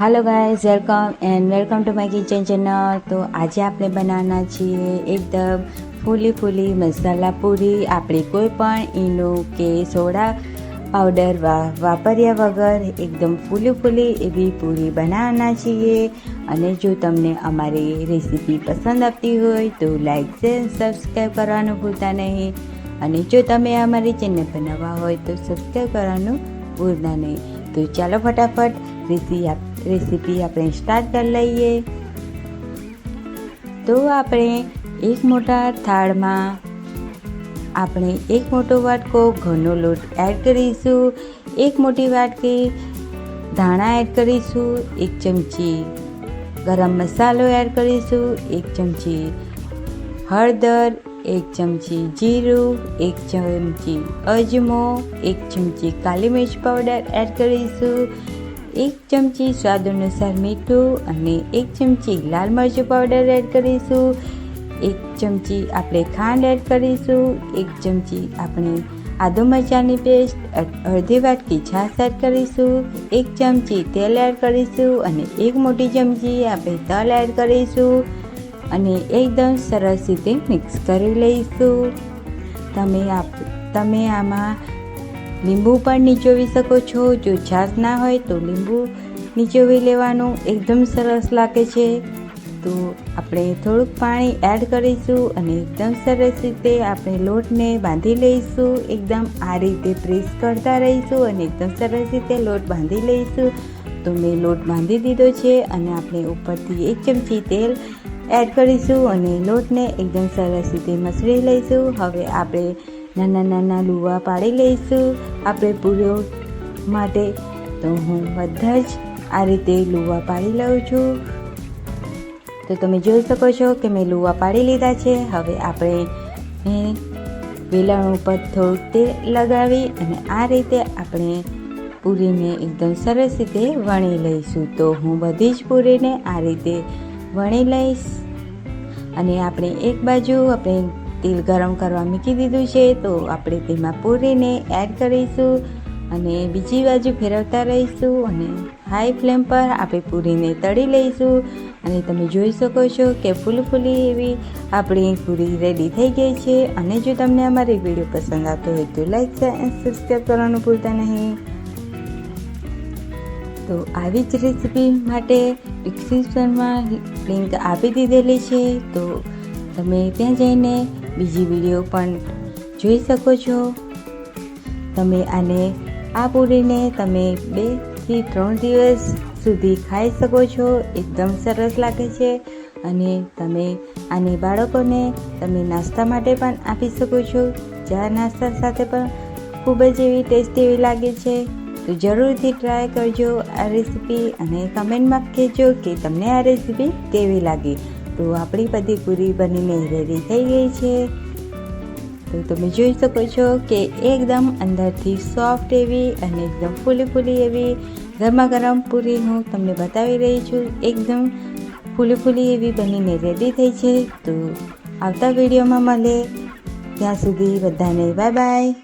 Hello guys welcome and welcome to my kitchen channel તો આજે આપણે બનાવવાના છીએ એકદમ ફૂલી ફૂલી મસાલા પૂરી. આપણે કોઈ પણ ઈનો કે સોડા પાવડર વાપર્યા વગર એકદમ ફૂલી ફૂલી એવી પૂરી બનાવવાના છીએ. અને જો તમને અમારી રેસીપી પસંદ આવતી હોય તો લાઈક શેર સબસ્ક્રાઈબ કરવાનું ભૂલતા નહીં. અને જો તમે અમારી ચેનલ નવા હોય તો સબસ્ક્રાઈબ કરવાનું ભૂલતા નહીં. તો ચાલો ફટાફટ રેસી રેસીપી આપણે સ્ટાર્ટ કરી લઈએ. તો આપણે એક મોટા થાળમાં આપણે એક મોટો વાટકો ઘઉંનો લોટ એડ કરીશું. એક મોટી વાટકી ધાણા એડ કરીશું. એક ચમચી ગરમ મસાલો એડ કરીશું. એક ચમચી હળદર, એક ચમચી જીરું, એક ચમચી અજમો, એક ચમચી કાલી મિર્ચ પાવડર એડ કરીશું. એક ચમચી સ્વાદ અનુસાર મીઠું અને એક ચમચી લાલ મરચું પાવડર એડ કરીશું. એક ચમચી આપણે ખાંડ એડ કરીશું. એક ચમચી આપણે આદુ મરચાંની પેસ્ટ અડધી વાટકી છાશ એડ કરીશું. એક ચમચી તેલ એડ કરીશું અને એક મોટી ચમચી આપણે તલ એડ કરીશું. અને એકદમ સરસ રીતે મિક્સ કરી લઈશું. તમે આપ, તમે આમાં લીંબુ પણ નીચોવી શકો છો. જો છાશ ના હોય તો લીંબુ નીચોવી લેવાનું એકદમ સરસ લાગે છે. તો આપણે થોડુંક પાણી એડ કરીશું અને એકદમ સરસ રીતે આપણે લોટને બાંધી લઈશું. એકદમ આ રીતે પ્રેસ કરતા રહીશું અને એકદમ સરસ રીતે લોટ બાંધી લઈશું. તો મેં લોટ બાંધી દીધો છે અને આપણે ઉપરથી એક ચમચી તેલ એડ કરીશું અને લોટને એકદમ સરસ રીતે મસળી લઈશું. હવે આપણે નાના નાના લુવા પાડી લઈશું. આપણે પૂરો માટે તો હું બધા જ આ રીતે લુવા પાડી લઉં છું. તો તમે જોઈ શકો છો કે મેં લુવા પાડી લીધા છે. હવે આપણે વેલણ ઉપર થોડું તેલ લગાવી અને આ રીતે આપણે પૂરીને એકદમ સરસ રીતે વણી લઈશું. તો હું બધી જ પૂરીને આ રીતે વણી લઈશ. અને આપણે એક બાજુ આપણે તેલ ગરમ કરવા મૂકી દીધું છે, તો આપણે તેમાં પૂરીને એડ કરીશું અને બીજી બાજુ ફેરવતા રહીશું અને હાઈ ફ્લેમ પર આપણે પૂરીને તળી લઈશું. અને તમે જોઈ શકો છો કે ફૂલફૂલી એવી આપણી પૂરી રેડી થઈ ગઈ છે. અને જો તમને અમારી વીડિયો પસંદ આવતો હોય તો લાઈક એન્ડ સબસ્ક્રાઈબ કરવાનું ભૂલતા નહીં. તો આવી જ રેસીપી માટે ડિસ્ક્રિપ્શનમાં લિંક આપી દીધેલી છે. તો તમે ત્યાં જઈને બીજી વીડિયો પણ જોઈ શકો છો. તમે આને આ પૂરીને તમે બેથી ત્રણ દિવસ સુધી ખાઈ શકો છો. એકદમ સરસ લાગે છે. અને તમે આને બાળકોને તમે નાસ્તા માટે પણ આપી શકો છો. ચા નાસ્તા સાથે પણ ખૂબ જ એવી ટેસ્ટી એવી લાગે છે. તો જરૂરથી ટ્રાય કરજો આ રેસીપી અને કમેન્ટમાં કહેજો કે તમને આ રેસીપી કેવી લાગી. તો આપણી બધી પૂરી બનીને રેડી થઈ ગઈ છે. તો તમે જોઈ શકો છો કે એકદમ અંદરથી સોફ્ટ એવી અને એકદમ ફૂલી ફૂલી એવી ગરમા ગરમ પૂરી હું તમને બતાવી રહી છું. એકદમ ફૂલી ફૂલી એવી બનીને રેડી થઈ છે. તો આવતા વિડીયોમાં મળે. ત્યાં સુધી બધાને બાય બાય